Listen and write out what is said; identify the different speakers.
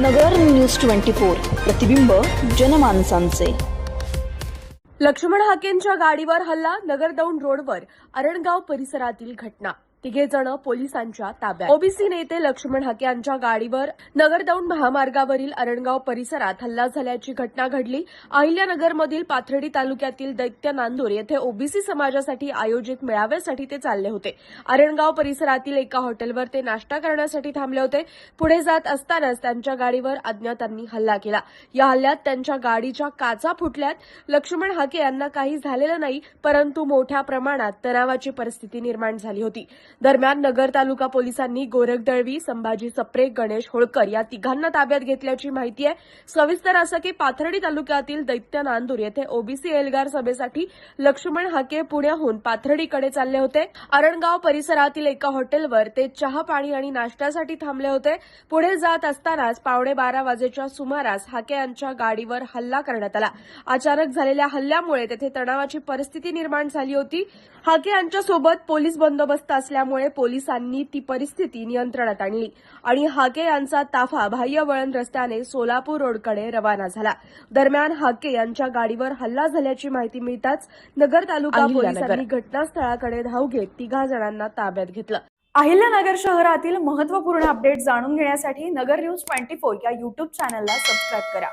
Speaker 1: नगर news twenty four प्रतिबिंब जनमानसांचे.
Speaker 2: लक्ष्मण हाकेंच्या गाडीवर हल्ला नगरदौंड रोडवर अरणगाव परिसरातील घटना. तिघे जण पोलिसांच्या ताब्यात. ओबीसी नेते लक्ष्मण हाके यांच्या गाडीवर नगरदौंड महामार्गावरील अरणगाव परिसरात हल्ला झाल्याची घटना घडली. अहिल्यानगरमधील पाथर्डी तालुक्यातील दैत्य नांदूर येथे ओबीसी समाजासाठी आयोजित मेळाव्यासाठी ते चालले होते. अरणगाव परिसरातील एका हॉटेलवर ते नाश्ता करण्यासाठी थांबले होते. पुढे जात असतानाच त्यांच्या गाडीवर अज्ञातांनी हल्ला केला. या हल्ल्यात त्यांच्या गाडीच्या काचा फुटल्यात. लक्ष्मण हाके यांना काही झालेलं नाही परंतु मोठ्या प्रमाणात तणावाची परिस्थिती निर्माण झाली होती. दरम्यान नगर तालुका पोलिसांनी गोरख दळवी संभाजी सप्रे गणेश होळकर या तिघांना ताब्यात घेतल्याची माहिती आहे. सविस्तर असं की पाथर्डी तालुक्यातील दैत्य नांदूर येथे ओबीसी एल्गार सभेसाठी लक्ष्मण हाके पुण्याहून पाथर्डीकडे चालले होते. अरणगाव परिसरातील एका हॉटेलवर ते चहा पाणी आणि नाश्त्यासाठी थांबले होते. पुढे जात असतानाच पावणे बारा वाजेच्या सुमारास हाके यांच्या गाडीवर हल्ला करण्यात आला. अचानक झालेल्या हल्ल्यामुळे तेथे तणावाची परिस्थिती निर्माण झाली होती. हाके यांच्यासोबत पोलीस बंदोबस्त असल्यामुळे पोलिसांनी ती परिस्थिती नियंत्रणात आणली. आणि हाके यांचा ताफा बाह्य वळण रस्त्याने सोलापूर रोडकडे रवाना झाला. दरम्यान हाके यांच्या गाडीवर हल्ला झाल्याची माहिती मिळताच नगर तालुका. पोलिसांनी घटनास्थळाकडे धाव घेत तिघा जणांना ताब्यात घेतलं.
Speaker 3: अहिल्यानगर शहरातील महत्त्वपूर्ण अपडेट जाणून घेण्यासाठी नगर न्यूज ट्वेंटी फोर या यूट्यूब चॅनलला सबस्क्राईब करा.